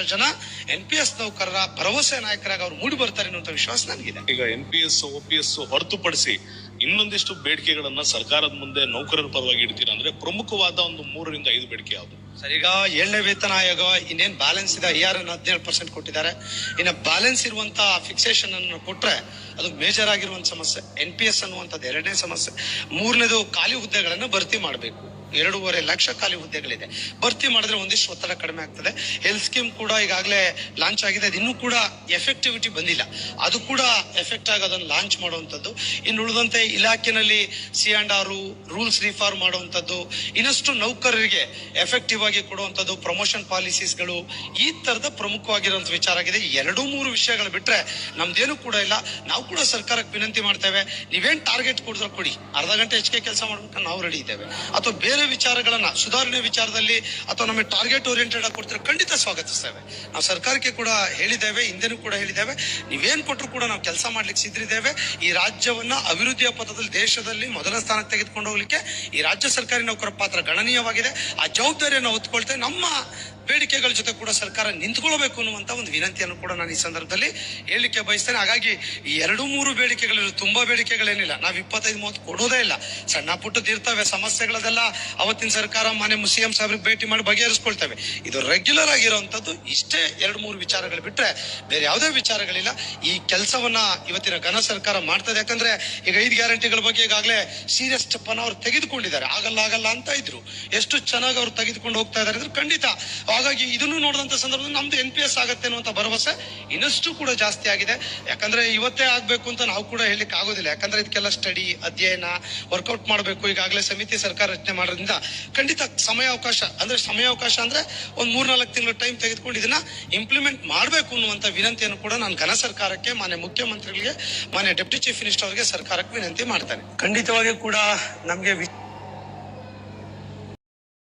ಜನ N P S ನೌಕರರ ಭರವಸೆ ನಾಯಕರಾಗಿ ಅವ್ರು ಮೂಡಿ ಬರ್ತಾರೆ ಅನ್ನುವಂತ ವಿಶ್ವಾಸ ನನಗಿದೆ. ಈಗ N P S O P S ಹೊರತುಪಡಿಸಿ ಇನ್ನೊಂದಿಷ್ಟು ಬೇಡಿಕೆಗಳನ್ನ ಸರ್ಕಾರದ ಮುಂದೆ ನೌಕರರ ಪರವಾಗಿ ಇಡ್ತೀರಾ ಅಂದ್ರೆ ಪ್ರಮುಖವಾದ ಒಂದು ಮೂರರಿಂದ ಐದು ಬೇಡಿಕೆ ಯಾವುದು? ಸರ್ ಈಗ ಏಳನೇ ವೇತನ ಆಯೋಗ ಇನ್ನೇನ್ ಬ್ಯಾಲೆನ್ಸ್ ಇದೆ ಐ ಆರ್ ಹದಿನೇಳು ಪರ್ಸೆಂಟ್ ಕೊಟ್ಟಿದ್ದಾರೆ. ಇನ್ನು ಬ್ಯಾಲೆನ್ಸ್ ಇರುವಂತ ಫಿಕ್ಸೇಷನ್ ಅನ್ನು ಕೊಟ್ರೆ ಅದು ಮೇಜರ್ ಆಗಿರುವಂತ ಸಮಸ್ಯೆ. ಎನ್ ಪಿ ಎಸ್ ಅನ್ನುವಂಥದ್ದು ಎರಡನೇ ಸಮಸ್ಯೆ. ಮೂರನೇದು ಖಾಲಿ ಹುದ್ದೆಗಳನ್ನು ಭರ್ತಿ ಮಾಡಬೇಕು. ಎರಡೂವರೆ ಲಕ್ಷ ಖಾಲಿ ಹುದ್ದೆಗಳಿದೆ. ಭರ್ತಿ ಮಾಡಿದ್ರೆ ಒಂದಿಷ್ಟು ಒತ್ತಡ ಕಡಿಮೆ ಆಗ್ತದೆ. ಹೆಲ್ತ್ ಸ್ಕೀಮ್ ಕೂಡ ಈಗಾಗಲೇ ಲಾಂಚ್ ಆಗಿದೆ. ಅದು ಇನ್ನೂ ಕೂಡ ಎಫೆಕ್ಟಿವಿಟಿ ಬಂದಿಲ್ಲ. ಅದು ಕೂಡ ಎಫೆಕ್ಟ್ ಆಗಿ ಅದನ್ನು ಲಾಂಚ್ ಮಾಡುವಂಥದ್ದು. ಇನ್ನು ಉಳಿದಂತೆ ಇಲಾಖೆನಲ್ಲಿ C and R rules reform ಮಾಡುವಂಥದ್ದು. ಇನ್ನಷ್ಟು ನೌಕರರಿಗೆ ಎಫೆಕ್ಟಿವ್ ಆಗಿ ಕೊಡುವಂಥದ್ದು ಪ್ರಮೋಷನ್ ಪಾಲಿಸೀಸ್ಗಳು ಈ ತರದ ಪ್ರಮುಖವಾಗಿರುವಂಥ ವಿಚಾರ ಆಗಿದೆ. ಎರಡು ಮೂರು ವಿಷಯಗಳು ಬಿಟ್ರೆ ನಮ್ದೇನು ಕೂಡ ಇಲ್ಲ. ನಾವು ಕೂಡ ಸರ್ಕಾರಕ್ಕೆ ವಿನಂತಿ ಮಾಡ್ತೇವೆ. ನೀವೇನ್ ಟಾರ್ಗೆಟ್ ಕೊಡಿದ್ರೆ ಕೊಡಿ. ಅರ್ಧ ಗಂಟೆ ಹೆಚ್ಚಿಗೆ ಕೆಲಸ ಮಾಡ್ಬೇಕು ನಾವು ರೆಡಿ ಇದ್ದೇವೆ. ಅಥವಾ ಬೇರೆ ವಿಚಾರಗಳನ್ನ, ಸುಧಾರಣೆ ವಿಚಾರದಲ್ಲಿ ಅಥವಾ ನಮಗೆ ಟಾರ್ಗೆಟ್ ಓರಿಯೆಂಟೆಡ್ ಆಗಿ ಕೊಡ್ತಾರೆ ಖಂಡಿತ ಸ್ವಾಗತಿಸ್ತೇವೆ. ನಾವು ಸರ್ಕಾರಕ್ಕೆ ಕೂಡ ಹೇಳಿದ್ದೇವೆ, ಹಿಂದೆನೂ ಕೂಡ ಹೇಳಿದ್ದೇವೆ. ನೀವೇನ್ ಕೊಟ್ಟರು ಕೂಡ ನಾವು ಕೆಲಸ ಮಾಡ್ಲಿಕ್ಕೆ ಸಿದ್ರಿದ್ದೇವೆ ಈ ರಾಜ್ಯವನ್ನ ಅಭಿವೃದ್ಧಿಯ ಪಥದಲ್ಲಿ, ದೇಶದಲ್ಲಿ ಮೊದಲ ಸ್ಥಾನಕ್ಕೆ ತೆಗೆದುಕೊಂಡು ಹೋಗ್ಲಿಕ್ಕೆ ಈ ರಾಜ್ಯ ಸರ್ಕಾರಿ ನೌಕರ ಪಾತ್ರ ಗಣನೀಯವಾಗಿದೆ. ಆ ಜವಾಬ್ದಾರಿಯನ್ನು ಹೊತ್ಕೊಳ್ತೇವೆ. ನಮ್ಮ ಬೇಡಿಕೆಗಳ ಜೊತೆ ಕೂಡ ಸರ್ಕಾರ ನಿಂತ್ಕೊಳ್ಬೇಕು ಅನ್ನುವಂತ ಒಂದು ವಿನಂತಿಯನ್ನು ಕೂಡ ನಾನು ಈ ಸಂದರ್ಭದಲ್ಲಿ ಹೇಳಲಿಕ್ಕೆ ಬಯಸ್ತೇನೆ. ಹಾಗಾಗಿ ಈ ಎರಡು ಮೂರು ಬೇಡಿಕೆಗಳಲ್ಲಿ ತುಂಬಾ ಬೇಡಿಕೆಗಳೇನಿಲ್ಲ. ನಾವು ಇಪ್ಪತ್ತೈದು, ಮೂವತ್ತು ಕೊಡೋದೇ ಇಲ್ಲ. ಸಣ್ಣ ಪುಟ್ಟದಿರ್ತವೆ ಸಮಸ್ಯೆಗಳದೆಲ್ಲ ಅವತ್ತಿನ ಸರ್ಕಾರ ಮನೆ ಸಿಎಂ ಸಾಹೇಬ್ರಿಗೆ ಭೇಟಿ ಮಾಡಿ ಬಗೆಹರಿಸ್ಕೊಳ್ತೇವೆ. ಇದು ರೆಗ್ಯುಲರ್ ಆಗಿರುವಂಥದ್ದು ಇಷ್ಟೇ ಎರಡು ಮೂರು ವಿಚಾರಗಳು ಬಿಟ್ರೆ ಬೇರೆ ಯಾವುದೇ ವಿಚಾರಗಳಿಲ್ಲ. ಈ ಕೆಲಸವನ್ನ ಇವತ್ತಿನ ಘನ ಸರ್ಕಾರ ಮಾಡ್ತದೆ. ಯಾಕಂದ್ರೆ ಈಗ ಐದು ಗ್ಯಾರಂಟಿಗಳ ಬಗ್ಗೆ ಈಗಾಗಲೇ ಸೀರಿಯಸ್ ಸ್ಟೆಪ್ ಅವ್ರು ತೆಗೆದುಕೊಂಡಿದ್ದಾರೆ. ಆಗಲ್ಲ ಆಗಲ್ಲ ಅಂತ ಇದ್ರು. ಎಷ್ಟು ಚೆನ್ನಾಗಿ ಅವ್ರು ತೆಗೆದುಕೊಂಡು ಹೋಗ್ತಾ ಇದ್ದಾರೆ ಅಂದ್ರೆ ಖಂಡಿತ. ಹಾಗಾಗಿ ಇದನ್ನು ನೋಡಿದಂತ ಸಂದರ್ಭದಲ್ಲಿ ನಮ್ದು ಎನ್ ಪಿ ಎಸ್ ಆಗತ್ತೆ ಅನ್ನುವಂತ ಭರವಸೆ ಇನ್ನಷ್ಟು ಕೂಡ ಜಾಸ್ತಿ ಆಗಿದೆ. ಯಾಕಂದ್ರೆ ಇವತ್ತೇ ಆಗ್ಬೇಕು ಅಂತ ನಾವು ಕೂಡ ಹೇಳಲಿಕ್ಕೆ ಆಗೋದಿಲ್ಲ. ಯಾಕಂದ್ರೆ ಇದಕ್ಕೆಲ್ಲ ಸ್ಟಡಿ ಅಧ್ಯಯನ ವರ್ಕೌಟ್ ಮಾಡಬೇಕು. ಈಗಾಗಲೇ ಸಮಿತಿ ಸರ್ಕಾರ ರಚನೆ ಮಾಡೋದ್ರಿಂದ ಖಂಡಿತ ಸಮಯಾವಕಾಶ, ಅಂದ್ರೆ ಸಮಯಾವಕಾಶ ಅಂದ್ರೆ ಒಂದ್ ಮೂರ್ನಾಲ್ಕು ತಿಂಗಳ ಟೈಮ್ ತೆಗೆದುಕೊಂಡು ಇದನ್ನ ಇಂಪ್ಲಿಮೆಂಟ್ ಮಾಡಬೇಕು ಅನ್ನುವಂತ ವಿನಂತಿಯನ್ನು ಕೂಡ ನಾನು ಘನ ಸರ್ಕಾರಕ್ಕೆ, ಮಾನ್ಯ ಮುಖ್ಯಮಂತ್ರಿಗಳಿಗೆ, ಮಾನ್ಯ ಡೆಪ್ಟಿ ಚೀಫ್ ಮಿನಿಸ್ಟರ್ ಅವರಿಗೆ ಸರ್ಕಾರಕ್ಕೆ ವಿನಂತಿ ಮಾಡ್ತೇನೆ. ಖಂಡಿತವಾಗಿಯೂ ಕೂಡ ನಮಗೆ